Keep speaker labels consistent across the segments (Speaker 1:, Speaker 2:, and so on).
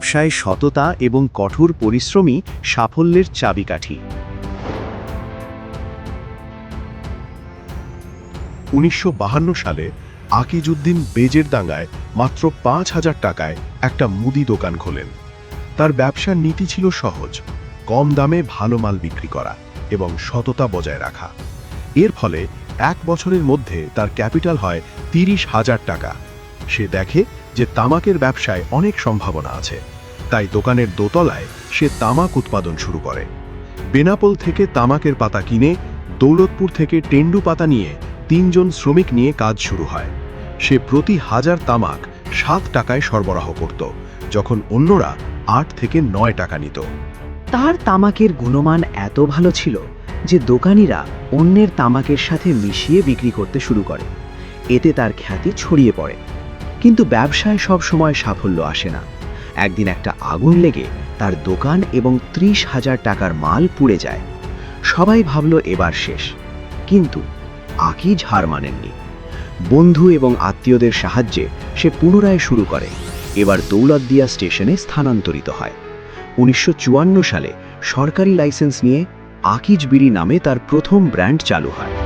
Speaker 1: ব্যবসায় সততা এবং কঠোর পরিশ্রমই সাফল্যের চাবিকাঠি।
Speaker 2: উনিশশো সালে আকিজউদ্দিন বেজের দাঙ্গায় মাত্র পাঁচ হাজার টাকায় একটা মুদি দোকান খোলেন। তার ব্যবসার নীতি ছিল সহজ, কম দামে ভালো মাল বিক্রি করা এবং সততা বজায় রাখা। এর ফলে এক বছরের মধ্যে তার ক্যাপিটাল হয় তিরিশ হাজার টাকা। সে দেখে যে তামাকের ব্যবসায় অনেক সম্ভাবনা আছে। তাই দোকানের দোতলায় সে তামাক উৎপাদন শুরু করে। বেনাপোল থেকে তামাকের পাতা কিনে দৌলতপুর থেকে টেন্ডু পাতা নিয়ে তিনজন শ্রমিক নিয়ে কাজ শুরু হয়। সে প্রতি হাজার তামাক সাত টাকায় সরবরাহ করত, যখন অন্যরা আট থেকে নয় টাকা নিত।
Speaker 1: তার তামাকের গুণমান এত ভালো ছিল যে দোকানিরা অন্যের তামাকের সাথে মিশিয়ে বিক্রি করতে শুরু করে। এতে তার খ্যাতি ছড়িয়ে পড়ে। কিন্তু ব্যবসায় সব সময় সাফল্য আসে না। একদিন একটা আগুন লেগে তার দোকান এবং ত্রিশ হাজার টাকার মাল পুড়ে যায়। সবাই ভাবল এবার শেষ। কিন্তু আকিজ হার মানেননি। বন্ধু এবং আত্মীয়দের সাহায্যে সে পুনরায় শুরু করে। এবার দৌলতদিয়া স্টেশনে স্থানান্তরিত হয়। উনিশশো চুয়ান্ন সালে সরকারি লাইসেন্স নিয়ে আকিজ বিড়ি নামে তার প্রথম ব্র্যান্ড চালু হয়।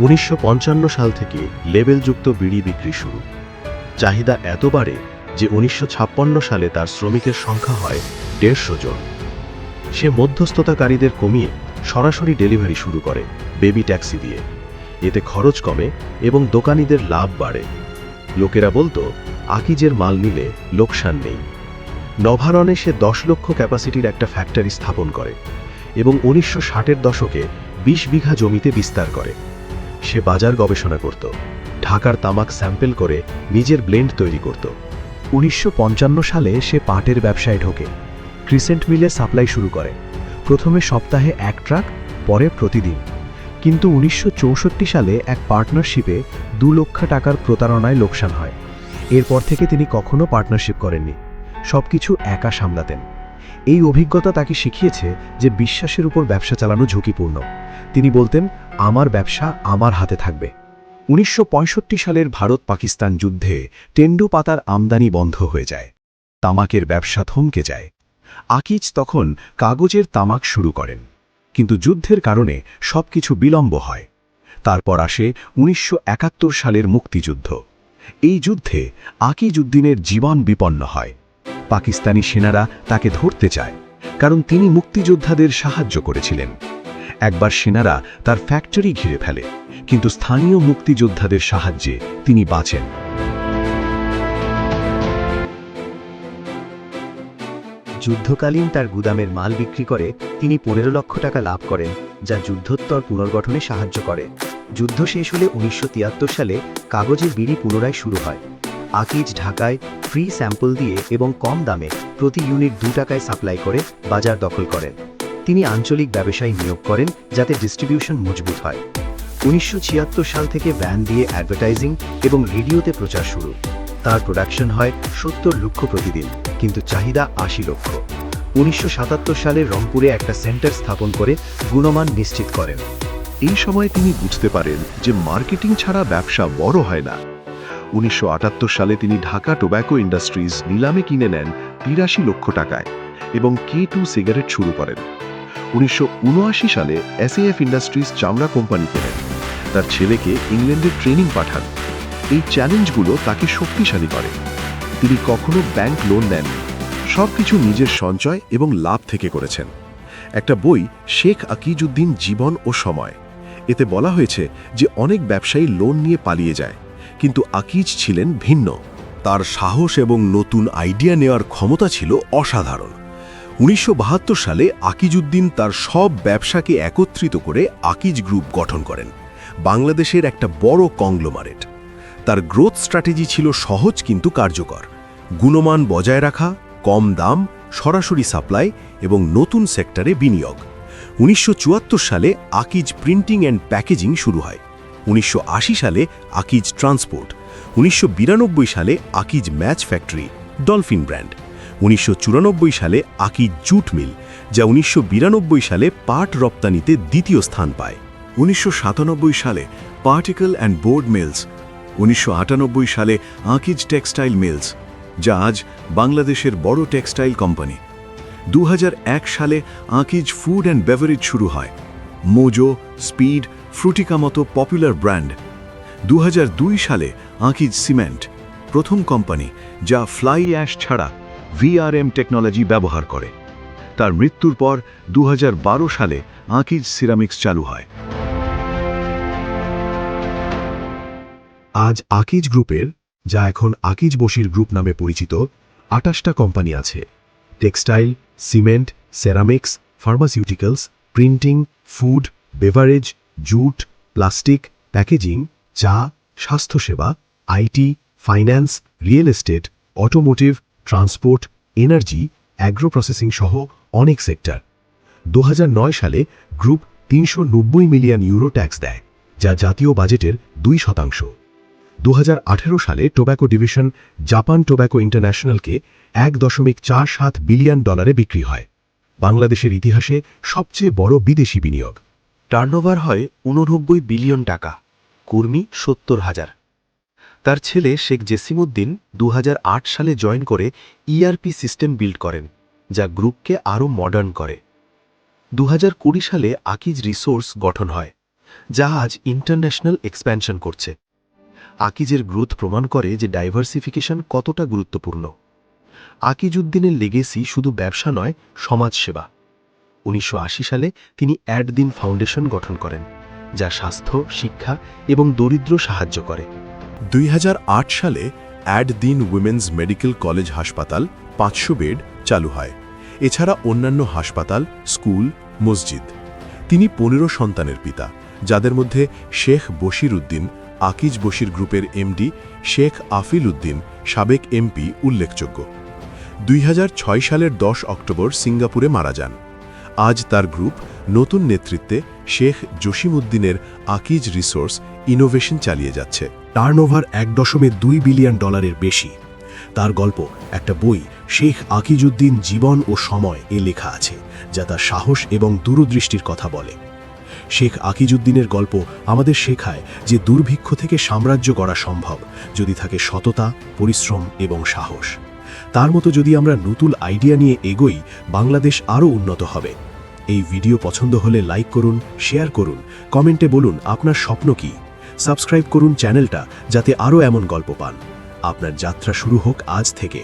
Speaker 2: উনিশশো পঞ্চান্ন সাল থেকে লেবেলযুক্ত বিড়ি বিক্রি শুরু। চাহিদা এত বাড়ে যে উনিশশো ছাপ্পান্ন সালে তার শ্রমিকের সংখ্যা হয় দেড়শো জন। সে মধ্যস্থতাকারীদের কমিয়ে সরাসরি ডেলিভারি শুরু করে বেবি ট্যাক্সি দিয়ে। এতে খরচ কমে এবং দোকানিদের লাভ বাড়ে। লোকেরা বলতো, আকিজের মাল নিলে লোকসান নেই। নভারণে সে দশ লক্ষ ক্যাপাসিটির একটা ফ্যাক্টরি স্থাপন করে এবং উনিশশো ষাটের দশকে বিশ বিঘা জমিতে বিস্তার করে। সে বাজার গবেষণা করত। ঢাকার তামাক স্যাম্পেল করে নিজের ব্লেন্ড তৈরি করত। উনিশশো পঞ্চান্ন সালে সে পাটের ব্যবসায় ঢোকে। ক্রিসেন্ট মিলে সাপ্লাই শুরু করে। প্রথমে সপ্তাহে এক ট্রাক, পরে প্রতিদিন। কিন্তু উনিশশো চৌষট্টি সালে এক পার্টনারশিপে দু লক্ষ টাকার প্রতারণায় লোকসান হয়। এরপর থেকে তিনি কখনো পার্টনারশিপ করেননি। সবকিছু একা সামলাতেন। এই অভিজ্ঞতা তাকে শিখিয়েছে যে বিশ্বাসের উপর ব্যবসা চালানো ঝুঁকিপূর্ণ। তিনি বলতেন, আমার ব্যবসা আমার হাতে থাকবে। উনিশশো পঁয়ষট্টি সালের ভারত পাকিস্তান যুদ্ধে টেন্ডু পাতার আমদানি বন্ধ হয়ে যায়। তামাকের ব্যবসা থমকে যায়। আকিজ তখন কাগজের তামাক শুরু করেন। কিন্তু যুদ্ধের কারণে সবকিছু বিলম্ব হয়। তারপর আসে উনিশশো একাত্তর সালের মুক্তিযুদ্ধ। এই যুদ্ধে আকিজউদ্দিনের জীবন বিপন্ন হয়। পাকিস্তানি সেনারা তাকে ধরতে চায়, কারণ তিনি মুক্তিযোদ্ধাদের সাহায্য করেছিলেন। একবার সেনারা তার ফ্যাক্টরি ঘিরে ফেলে, কিন্তু স্থানীয় মুক্তিযোদ্ধাদের সাহায্যে তিনি বাঁচেন।
Speaker 1: যুদ্ধকালীন তার গুদামের মাল বিক্রি করে তিনি পনেরো লক্ষ টাকা লাভ করেন, যা যুদ্ধোত্তর পুনর্গঠনে সাহায্য করে। যুদ্ধ শেষ হলে উনিশশো তিয়াত্তর সালে কাগজের বিড়ি পুনরায় শুরু হয়। আকিজ ঢাকায় ফ্রি স্যাম্পল দিয়ে এবং কম দামে প্রতি ইউনিট দু টাকায় সাপ্লাই করে, বাজার দখল করেন। তিনি আঞ্চলিক ব্যবসায়ী নিয়োগ করেন, যাতে ডিস্ট্রিবিউশন মজবুত হয়। উনিশশো ছিয়াত্তর সাল থেকে ভ্যান দিয়ে অ্যাডভার্টাইজিং এবং রেডিওতে প্রচার শুরু। তার প্রোডাকশন হয় সত্তর লক্ষ প্রতিদিন, কিন্তু চাহিদা আশি লক্ষ। উনিশশো সাতাত্তর সালে রংপুরে একটা সেন্টার স্থাপন করে গুণমান নিশ্চিত করেন।
Speaker 2: এই সময় তিনি বুঝতে পারেন যে মার্কেটিং ছাড়া ব্যবসা বড় হয় না। উনিশশো আটাত্তর সালে তিনি ঢাকা টোব্যাকো ইন্ডাস্ট্রিজ নিলামে কিনে নেন তিরাশি লক্ষ টাকায় এবং কে টু সিগারেট শুরু করেন। উনিশশো উনআশি সালে এসএএফ ইন্ডাস্ট্রিজ চামড়া কোম্পানি কেনেন। তার ছেলেকে ইংল্যান্ডে ট্রেনিং পাঠান। এই চ্যালেঞ্জগুলো তাকে শক্তিশালী করে। তিনি কখনো ব্যাংক লোন দেননি সবকিছু নিজের সঞ্চয় এবং লাভ থেকে করেছেন। একটা বই, শেখ আকিজউদ্দিন জীবন ও সময়। এতে বলা হয়েছে যে অনেক ব্যবসায়ী লোন নিয়ে পালিয়ে যায়। কিন্তু আকিজ ছিলেন ভিন্ন। তার সাহস এবং নতুন আইডিয়া নেওয়ার ক্ষমতা ছিল অসাধারণ। উনিশশো বাহাত্তর সালে আকিজউদ্দিন তার সব ব্যবসাকে একত্রিত করে আকিজ গ্রুপ গঠন করেন, বাংলাদেশের একটা বড় কংগ্লোমারেট। তার গ্রোথ স্ট্র্যাটেজি ছিল সহজ কিন্তু কার্যকর। গুণমান বজায় রাখা, কম দাম, সরাসরি সাপ্লাই এবং নতুন সেক্টরে বিনিয়োগ। উনিশশো চুয়াত্তর সালে আকিজ প্রিন্টিং অ্যান্ড প্যাকেজিং শুরু হয়। উনিশশো আশি সালে আকিজ ট্রান্সপোর্ট, উনিশশো বিরানব্বই সালে Akij match factory, Dolphin brand, উনিশশো চুরানব্বই সালে আকিজ জুট মিল, যা উনিশশো বিরানব্বই সালে পাট রপ্তানিতে দ্বিতীয় স্থান পায়। উনিশশো সাতানব্বই সালে পার্টিকেল অ্যান্ড বোর্ড মিলস,
Speaker 3: উনিশশো আটানব্বই সালে আঁকিজ টেক্সটাইল মিলস, যা আজ বাংলাদেশের বড় টেক্সটাইল কোম্পানি। দু হাজার এক সালে আঁকিজ ফুড অ্যান্ড বেভারেজ শুরু হয়। মোজো, স্পিড ফ্রুটিকা মতো পপুলার ব্র্যান্ড দু হাজার দুই সালে আঁকিজ সিমেন্ট প্রথম কোম্পানি যা ফ্লাই অ্যাশ ছাড়া ভিআরএম টেকনোলজি ব্যবহার করে। তার মৃত্যুর পর দু হাজার বারো সালে আঁকিজ সিরামিক্স চালু হয়।
Speaker 4: আজ আকিজ গ্রুপের, যা এখন আকিজ বসির গ্রুপ নামে পরিচিত আটাশটা কোম্পানি আছে। Textile cement ceramics pharmaceuticals printing food beverage jute, plastic, packaging, চা, স্বাস্থ্যসেবা, IT, finance, real estate, automotive, transport, energy agro processing সহ অনেক সেক্টর। দু হাজার নয় সালে গ্রুপ তিনশো নব্বই মিলিয়ন ইউরো ট্যাক্স দেয়, যা জাতীয় বাজেটের দুই শতাংশ। দু হাজার আঠেরো সালে টোব্যাকো ডিভিশন জাপান টোব্যাকো ইন্টারন্যাশনালকে এক দশমিক চার সাত বিলিয়ন ডলারে বিক্রি হয়। বাংলাদেশের ইতিহাসে সবচেয়ে বড় বিদেশি বিনিয়োগ।
Speaker 1: টার্নওভার হয় উননব্বই বিলিয়ন টাকা, কর্মী সত্তর হাজার। তার ছেলে শেখ জেসিমুদ্দিন দু হাজার আট সালে জয়েন করে ইআরপি সিস্টেম বিল্ড করেন, যা গ্রুপকে আরও মডার্ন করে। দু হাজার কুড়ি সালে আকিজ রিসোর্স গঠন হয়, যা আজ ইন্টারন্যাশনাল এক্সপ্যানশন করছে। আকিজের গ্রোথ প্রমাণ করে যে ডাইভার্সিফিকেশন কতটা গুরুত্বপূর্ণ। আকিজউদ্দিনের লেগেসি শুধু ব্যবসা নয়, সমাজসেবা। উনিশশো আশি সালে তিনি অ্যাড দিন ফাউন্ডেশন গঠন করেন, যা স্বাস্থ্য, শিক্ষা এবং দরিদ্র সাহায্য করে।
Speaker 3: দুই হাজার আট সালে অ্যাড দিন উইমেন্স মেডিকেল কলেজ হাসপাতাল পাঁচশো বেড চালু হয়। এছাড়া অন্যান্য হাসপাতাল, স্কুল, মসজিদ। তিনি পনেরো সন্তানের পিতা, যাদের মধ্যে শেখ বশির উদ্দিন, আকিজ বশির গ্রুপের এমডি, শেখ আফিল উদ্দিন, সাবেক এমপি উল্লেখযোগ্য। দুই হাজার ছয় সালের দশ অক্টোবর সিঙ্গাপুরে মারা যান। আজ তার গ্রুপ নতুন নেতৃত্বে শেখ জসিমউদ্দিনের আকিজ রিসোর্স ইনোভেশন চালিয়ে যাচ্ছে।
Speaker 4: টার্নওভার এক দশমিক দুই বিলিয়ন ডলারের বেশি। তার গল্প, একটা বই, শেখ আকিজউদ্দিন জীবন ও সময় এ লেখা আছে, যা তার সাহস এবং দূরদৃষ্টির কথা বলে। শেখ আকিজউদ্দিনের গল্প আমাদের শেখায় যে দুর্ভিক্ষ থেকে সাম্রাজ্য গড়া সম্ভব যদি থাকে সততা, পরিশ্রম এবং সাহস। তার মতো যদি আমরা নতুন আইডিয়া নিয়ে এগোই, বাংলাদেশ আরও উন্নত হবে। এই ভিডিও পছন্দ হলে লাইক করুন, শেয়ার করুন, কমেন্টে বলুন আপনার স্বপ্ন কি। সাবস্ক্রাইব করুন চ্যানেলটা যাতে আরও এমন গল্প পান। আপনার যাত্রা শুরু হোক আজ থেকে।